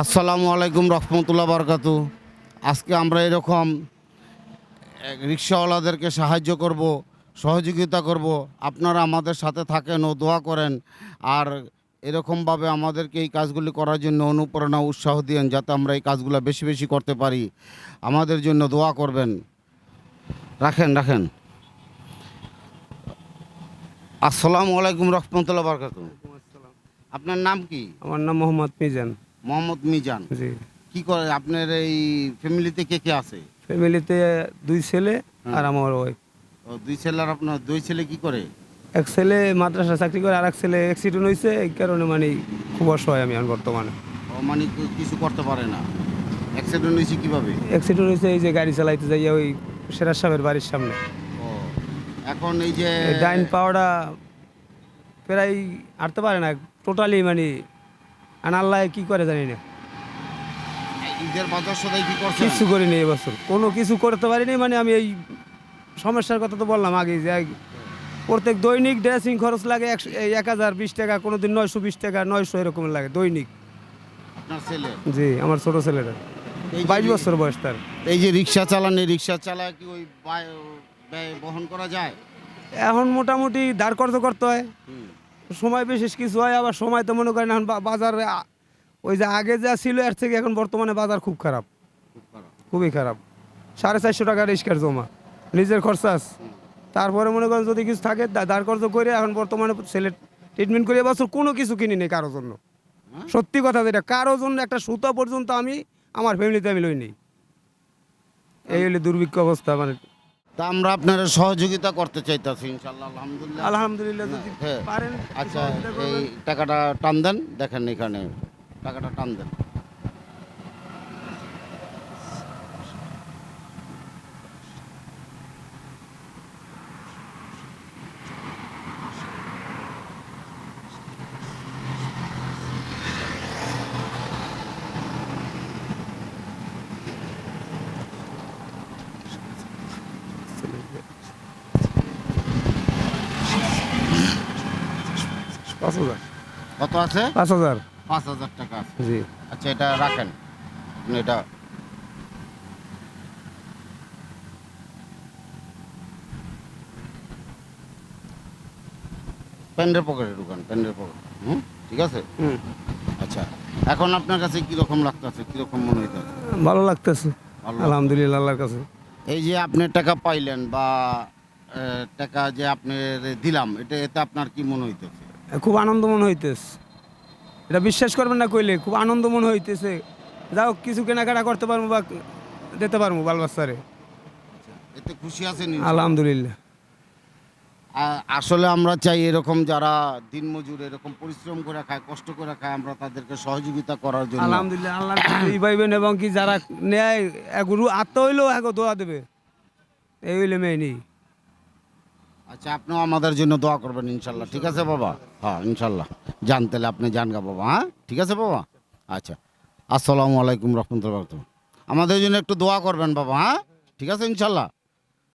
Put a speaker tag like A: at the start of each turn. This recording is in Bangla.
A: আসসালামু আলাইকুম রহমতুল্লাহ বরকাতু। আজকে আমরা এরকম রিক্সাওয়ালাদেরকে সাহায্য করব সহযোগিতা করব। আপনারা আমাদের সাথে থাকেন ও দোয়া করেন আর এরকমভাবে আমাদেরকে এই কাজগুলি করার জন্য অনুপ্রেরণা উৎসাহ দিয়েন যাতে আমরা এই কাজগুলো বেশি বেশি করতে পারি। আমাদের জন্য দোয়া করবেন। রাখেন রাখেন। আসসালামু আলাইকুম রহমতুল্লাহ বরকাতু। আপনার নাম কি?
B: আমার নাম মোহাম্মদ মিজান।
A: মোহাম্মদ মিজান।
B: জি।
A: কি করে আপনার এই ফ্যামিলিতে কে কে আছে?
B: ফ্যামিলিতে দুই ছেলে আর আমার ওয়াইফ।
A: ও দুই ছেলে আর আপনার দুই ছেলে কি করে?
B: এক ছেলে মাদ্রাসা চাকরি করে আর এক ছেলে অ্যাক্সিডেন্ট হয়েছে এই কারণে মানে খুব অসহায় আমি এখন বর্তমানে।
A: ও মানে কিছু করতে পারে না। অ্যাক্সিডেন্ট হয়েছে কীভাবে?
B: অ্যাক্সিডেন্ট হয়েছে এই যে গাড়ি চালাইতে যাইয়া ওই সেরাজ সাহেবের বাড়ির সামনে।
A: ও এখন এই যে
B: ডাইন পাওয়াটা প্রায় হাঁটতে পারে না টোটালি মানে আর আল্লাহ কি করে জানি না।
A: ঈদের বাজার সদাই কি করছে
B: কিছু করিনি এবছর কোনো কিছু করতে পারিনি মানে আমি এই সমস্যার কথা তো বললাম আগে যে প্রত্যেক দৈনিক ড্রেসিং খরচ লাগে এক হাজার বিশ টাকা কোনো দিন নয়শো বিশ টাকা নয়শো এরকম লাগে দৈনিক।
A: আপনার ছেলে?
B: জি আমার ছোট ছেলেটা। বাইশ বছর বয়স তার।
A: এই যে রিক্সা চালান এই রিক্সা চালায় কি ওই ব্যয় বহন করা যায়?
B: এখন মোটামুটি দাঁড় কর্ত করতে হয়। সময় বিশেষ কিছু হয় আবার সময় তো মনে করেন এখন বাজার ওই যে আগে যা ছিল এর থেকে এখন বর্তমানে বাজার খুব খারাপ। খুবই খারাপ। সাড়ে চারশো টাকা রিক্সার জমা নিজের খরচা তারপরে মনে করেন যদি কিছু থাকে দাঁড় খরচ করে এখন বর্তমানে ছেলে ট্রিটমেন্ট করে এবছর কোনো কিছু কিনি নেই কারোর জন্য।
A: হ্যাঁ?
B: সত্যি কথা যেটা কারোর জন্য একটা সুতা পর্যন্ত আমি আমার ফ্যামিলিতে আমি লইনি। এই হলে দুর্ভিক্ষ অবস্থা মানে।
A: তা আমরা আপনারা সহযোগিতা করতে চাইতেছি ইনশাল্লাহ আলহামদুলিল্লাহ।
B: আলহামদুলিল্লাহ যদি
A: হ্যাঁ।
B: পারেন
A: আচ্ছা এই টাকাটা টান দেন দেখেন এখানে টাকাটা টান দেন।
B: পাঁচ হাজার।
A: কত আছে?
B: পাঁচ হাজার।
A: পাঁচ হাজার টাকা আছে।
B: জি।
A: আচ্ছা এটা রাখেন। এটা প্যান্টের পকেটে ঢুকান প্যান্টের পকেট। হুম? ঠিক আছে?
B: হুম।
A: আচ্ছা এখন আপনার কাছে কীরকম লাগতেছে? কীরকম মনে হইতেছে?
B: ভালো লাগতেছে। আলহামদুলিল্লাহ আল্লাহর কাছে।
A: এই যে আপনি টাকা পাইলেন বা টাকা যে আপনি দিলাম এটা এতে আপনার কি মনে হইতেছে?
B: খুব আনন্দ মনে হইতেছে। এটা বিশ্বাস করবেন না কইলে খুব আনন্দ মনে হইতেছে। যাও কিছু কেনাকাটা করতে পারব বা দিতে পারব বাল বাচ্চারে
A: এতে খুশি আছেন
B: আলহামদুলিল্লাহ।
A: আসলে আমরা চাই এরকম যারা দিনমজুর এরকম পরিশ্রম করে খায় কষ্ট করে খায় আমরা তাদেরকে সহযোগিতা করার জন্য।
B: আলহামদুলিল্লাহ আল্লাহ পাইবেন এবং কি যারা নেয় এক রু আত্ম হইলেও এক দোয়া দেবে। এই হইলে মেয়ে
A: আচ্ছা আপনিও আমাদের জন্য দোয়া করবেন ইনশাল্লাহ। ঠিক আছে বাবা? হ্যাঁ ইনশাল্লাহ। যান তাহলে আপনি যান গা বাবা হ্যাঁ? ঠিক আছে বাবা? আচ্ছা। আসসালামু আলাইকুম রহমতুল্লাহ আমাদের জন্য একটু দোয়া করবেন বাবা হ্যাঁ? ঠিক আছে ইনশাল্লাহ?